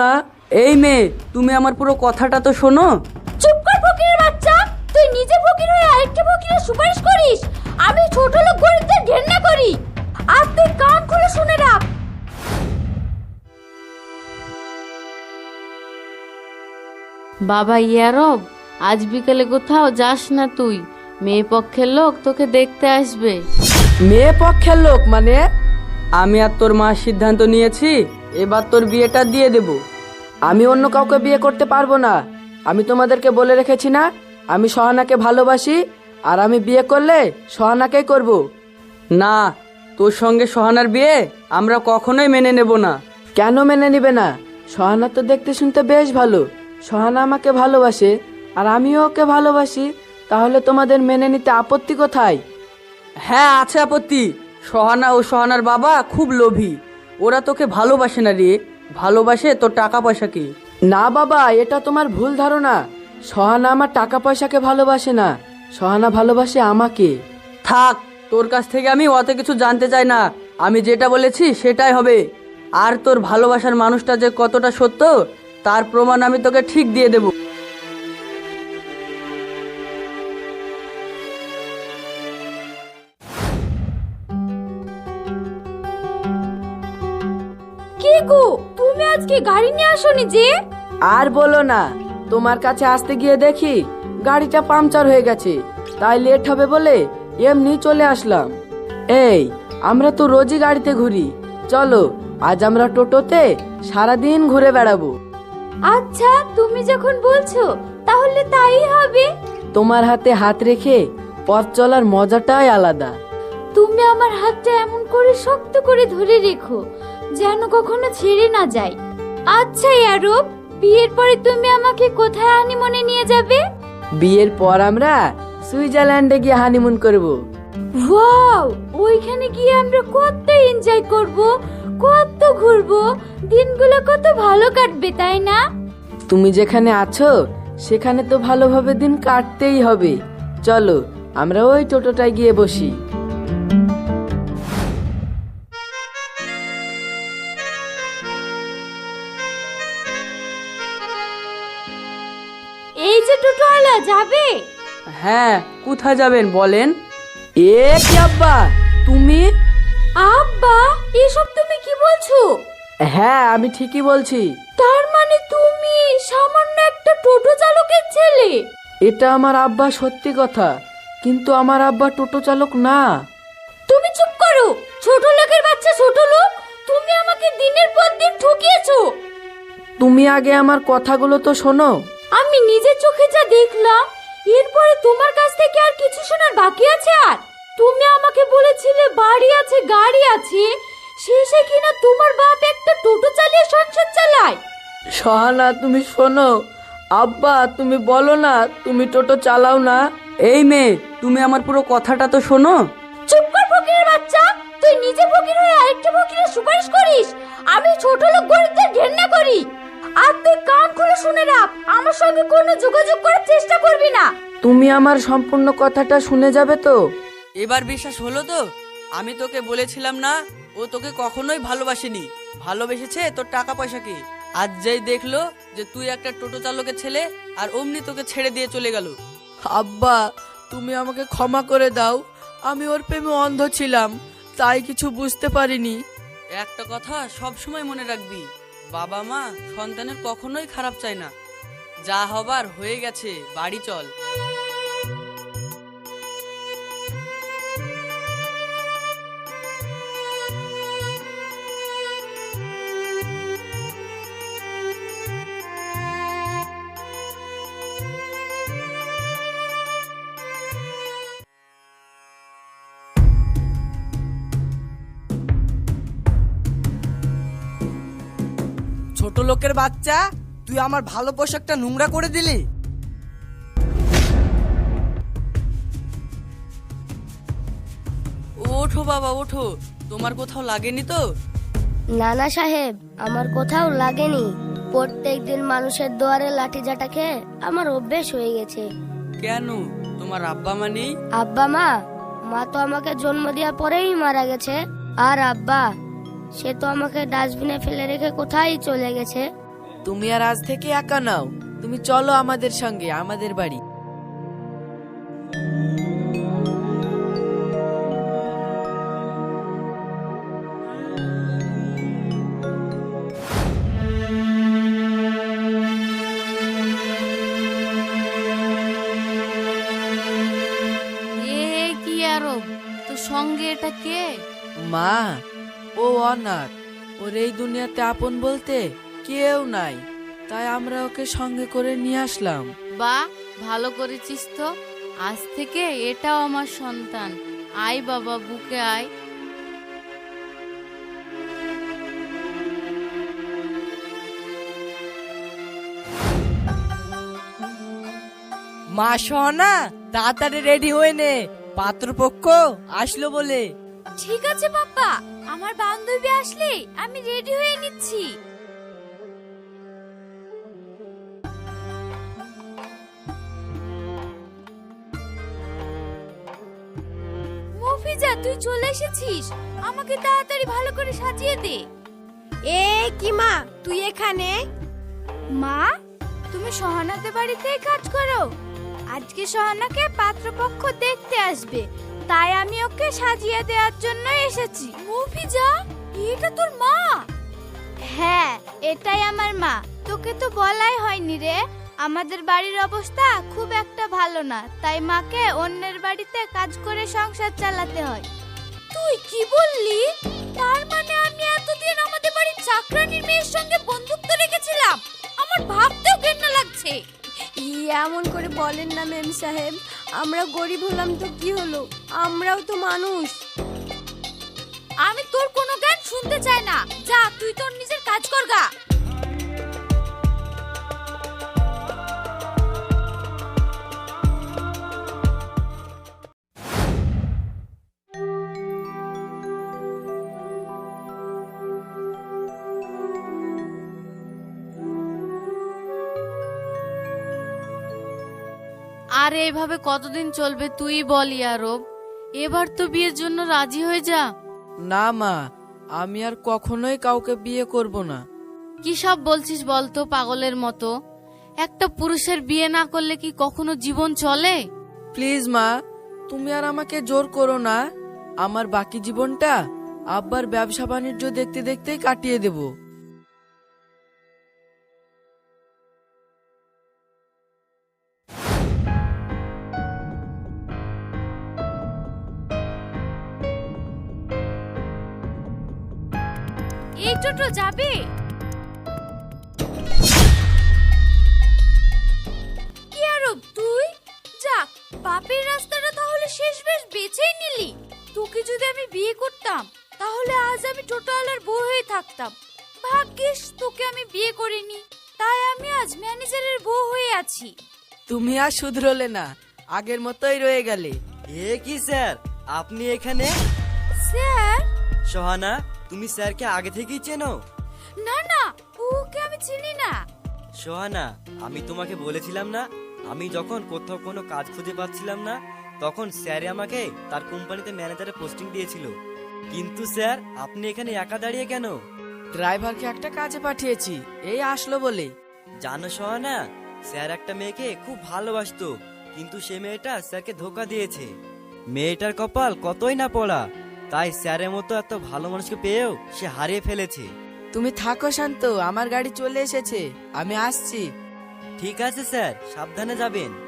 না? এই মেয়ে তুমি আমার পুরো কথাটা তো শোনো। চুপ কর ফকিরের বাচ্চা। তুই নিজে ফকির হয়ে আরেকটা ফকিরের সুপারিশ করিস। আমি ছোট লোক গরিবদের ঘেন্না করি। আর তুই কান খুলে শুনে রাখ। বাবা ইয়ারব আজ বিকেলে কোথাও যাস না তুই। মেয়ে পক্ষের লোক তোকে দেখতে আসবে। মেয়ে পক্ষের লোক মানে? আমি আর তোর মা সিদ্ধান্ত নিয়েছি। এবার তোর বিয়েটা দিয়ে দেব। আমি অন্য কাউকে বিয়ে করতে পারব না। আমি তোমাদেরকে বলে রেখেছি না, আমি সহানাকে ভালোবাসি, আর আমি বিয়ে করলে সহানাকেই করব। না, তোর সঙ্গে সহানার বিয়ে আমরা কখনোই মেনে নেব না। কেন মেনে নিবে না? সহানা তো দেখতে শুনতে বেশ ভালো। সহানা আমাকে ভালোবাসে, আর আমিও ওকে ভালোবাসি। তাহলে তোমাদের মেনে নিতে আপত্তি কোথায়? হ্যাঁ আছে আপত্তি। সহানা ও সহানার বাবা খুব লোভী। ওরা তোকে ভালোবাসে না রে। ভালোবাসে তোর টাকা পয়সাকে না বাবা এটা তোমার ভুল ধারণা। সহানা আমার টাকা পয়সাকে ভালোবাসে না। সহানা ভালোবাসে আমাকে। থাক তোর কাছ থেকে আমি অত কিছু জানতে চাই না। আমি যেটা বলেছি সেটাই হবে। আর তোর ভালোবাসার মানুষটা যে কতটা সত্য তার প্রমাণ আমি তোকে ঠিক দিয়ে দেবো। তুমি আজকে গাড়ি নিয়ে আসোনি যে? আর বলো না তোমার কাছে আসতে গিয়ে দেখি গাড়িটা পাংচার হয়ে গেছে তাই লেট হবে বলে এমনি চলে আসলাম। এই আমরা তো রোজই গাড়িতে ঘুরি চলো আজ আমরা টোটোতে সারাদিন ঘুরে বেড়াবো। আচ্ছা তুমি যখন বলছো তাহলে তাই হবে। তোমার হাতে হাত রেখে পথ চলার মজাটাই আলাদা। তুমি আমার হাতটা এমন করে শক্ত করে ধরে রেখো যেন কখনো ছেড়ে না যায়। আচ্ছা ইয়ারব বিয়ের পরে তুমি আমাকে কোথায় হানিমুনে নিয়ে যাবে? বিয়ের পর আমরা সুইজারল্যান্ডে গিয়ে হানিমুন করব। ওয়াও ওইখানে গিয়ে আমরা কত এনজয় করব কত ঘুরবো দিনগুলো কত ভালো কাটবে তাই না? তুমি যেখানে আছো সেখানে তো ভালোভাবে দিন কাটতেই হবে। চলো আমরা ওই টোটোটায় গিয়ে বসি। যাবে? হ্যাঁ কোথায় যাবেন বলেন? এ কি আব্বা তুমি? আব্বা এসব তুমি কি বলছো? হ্যাঁ আমি ঠিকই বলছি। তার মানে তুমি সামান্য একটা টোটো চালকের ছেলে? এটা আমার আব্বা সত্যি কথা কিন্তু আমার আব্বা টোটো চালক না। তুমি চুপ করো ছোট লোকের বাচ্চা ছোট লোক তুমি আমাকে দিনের পর দিন ঠকিয়েছো। তুমি আগে আমার কথাগুলো তো শোনো। আমি নিজের চোখে যা দেখলাম এরপরে তোমার কাছ থেকে আর কিছু শোনার বাকি আছে আর? তুমি আমাকে বলেছিলে বাড়ি আছে গাড়ি আছে শেষে কিনা তোমার বাপ একটা টোটো চালিয়ে সংসার চালায়। সহানা তুমি শোনো। আব্বা তুমি বলো না তুমি টোটো চালাও না। এই মেয়ে তুমি আমার পুরো কথাটা তো শোনো। চুপ কর ফকিরের বাচ্চা তুই নিজে ফকির হয়ে আরেকটা ফকিরের সুপারিশ করিস। আমি ছোট লোক গরিবদের ঘেন্না করি। আর তুই কান খুলে শুনে রাখ। আমার সঙ্গে কোনো যোগাযোগ করার চেষ্টা করবি না। তুমি আমার সম্পূর্ণ কথাটা শুনে যাবে তো? এবার বিশ্বাস হলো তো? আমি তোকে বলেছিলাম না ও তোকে কখনোই ভালোবাসেনি। ভালোবেসেছে তোর টাকা পয়সাকে আজ যেই দেখল যে তুই একটা টোটো চালকের ছেলে আর অমনি তোকে ছেড়ে দিয়ে চলে গেল। আব্বা তুমি আমাকে ক্ষমা করে দাও। আমি ওর প্রেমে অন্ধ ছিলাম তাই কিছু বুঝতে পারিনি। একটা কথা সব সময় মনে রাখবি বাবা মা সন্তানের কখনোই খারাপ চায় না। যা হবার হয়ে গেছে বাড়ি চল। ছোট লোকের বাচ্চা তুই আমার ভালো পোশাকটা নোংরা করে দিলি? ওঠো বাবা ওঠো। তোমার কোথাও লাগেনি তো? নানা সাহেব আমার কোথাও লাগেনি। প্রত্যেক দিন মানুষের দুয়ারে লাঠি জাটা খেয়ে আমার অভ্যেস হয়ে গেছে। কেন? তোমার আব্বা মা নেই? আব্বা মা? মা তো আমাকে জন্ম দেওয়ার পরেই মারা গেছে। আর আব্বা সে তো আমাকে ডাস্টবিনে ফেলে রেখে কোথায় চলে গেছে? তুমি আর আজ থেকে একা নাও। তুমি চলো আমাদের সঙ্গে আমাদের বাড়ি। এ কি আরব? তোর সঙ্গে এটা কে? মা ও অনাথ ওর এই দুনিয়াতে আপন বলতে কেউ নাই। তাই আমরা ওকে সঙ্গে করে নিয়ে আসলাম। বা ভালো করেছিস তো। আজ থেকে এটাও আমার সন্তান। আয় বাবা বুকে আয়। মা সহনা তাড়াতাড়ি রেডি হয়ে নে। পাত্রপক্ষ আসলো বলে। ঠিক আছে পাপা আমার বান্ধবী আসলে আমি রেডি হয়ে নিচ্ছি। মফিজা তুই চলে এসেছিস? আমাকে তাড়াতাড়ি ভালো করে সাজিয়ে দে। এ কি মা? তুই এখানে? মা তুমি সহানাতে বাড়িতে কাজ করো। আজকে সহানাকে পাত্রপক্ষ দেখতে আসবে। তাই আমি ওকে সাজিয়ে দেওয়ার জন্য এসেছি। মফিজা এটা তোর মা? হ্যাঁ এটাই আমার মা। তোকে তো বলাই হয়নি রে। আমাদের বাড়ির অবস্থা খুব একটা ভালো না। তাই মাকে অন্যের বাড়িতে কাজ করে সংসার চালাতে হয়। তুই কি বললি? তার মানে আমি এতদিন আমাদের বাড়ির চাকরানির মেয়ের সঙ্গে বন্ধুত্ব রেখেছিলাম। আমার ভাবতেও ঘেন্না লাগছে। এমন করে বলেন না মেম সাহেব। আমরা গরিব হলাম তো কি হলো? আমরাও তো মানুষ। আমি তোর কোনো গান শুনতে চাই না। যা, তুই তোর নিজের কাজ কর গা। আর এইভাবে কতদিন চলবে তুই বল ইয়ারব। এবার তো বিয়ের জন্য রাজি হয়ে যা। না মা আমি আর কখনোই কাউকে বিয়ে করব না। কি সব বলছিস বলতো পাগলের মতো? একটা পুরুষের বিয়ে না করলে কি কখনো জীবন চলে? প্লিজ মা তুমি আর আমাকে জোর করো না। আমার বাকি জীবনটা আব্বার ব্যবসা বাণিজ্য দেখতে দেখতেই কাটিয়ে দেব। এই টোটো যাবে। কি আরব তুই? যাক বাপের রাস্তাটা তাহলে শেষ বেশ বেছেই নিলি। তোকে যদি আমি বিয়ে করতাম তাহলে আজ আমি টোটোওয়ালার বউ হয়ে থাকতাম। ভাগ্যিস তোকে আমি বিয়ে করিনি তাই আমি আজ ম্যানেজারের বউ হয়ে আছি। তুমি আর শুধরোলে না আগের মতোই রয়ে গেলে। এ কি স্যার? আপনি এখানে? স্যার? সোহানা তুমি স্যারকে আগে থেকেই চেনো? না না ওকে আমি চিনি না। সোহানা আমি তোমাকে বলেছিলাম না আমি যখন কোথাও কোনো কাজ খুঁজে পাচ্ছিলাম না তখন স্যারে আমাকে তার কোম্পানিতে ম্যানেজারে পোস্টিং দিয়েছিল। কিন্তু স্যার আপনি এখানে একা দাঁড়িয়ে কেন? ড্রাইভারকে একটা কাজে পাঠিয়েছি এই আসলো বলে। জানো সোহানা স্যার একটা মেয়েকে খুব ভালোবাসতো কিন্তু সে মেয়েটা স্যারকে ধোকা দিয়েছে। মেয়েটার কপাল কতই না পড়া। তাই স্যারের মতো এত ভালো মানুষকে পেয়েও সে হারিয়ে ফেলেছে। তুমি থাকো শান্ত আমার গাড়ি চলে এসেছে আমি আসছি। ঠিক আছে স্যার সাবধানে যাবেন।